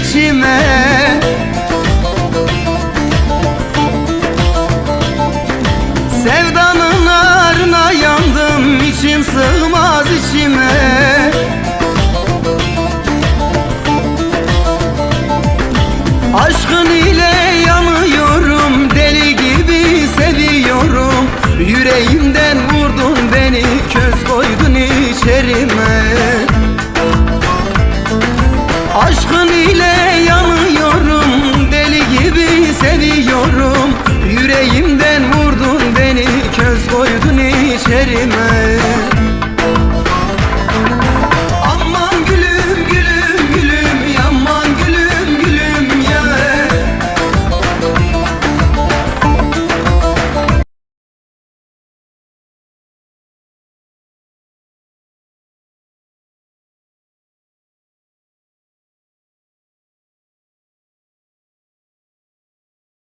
içime. Sevdanın ağrına yandım içim sığmaz içime. Aşkın ile yanıyorum deli gibi seviyorum. Yüreğimden vurdun beni köz koydun aşkın ile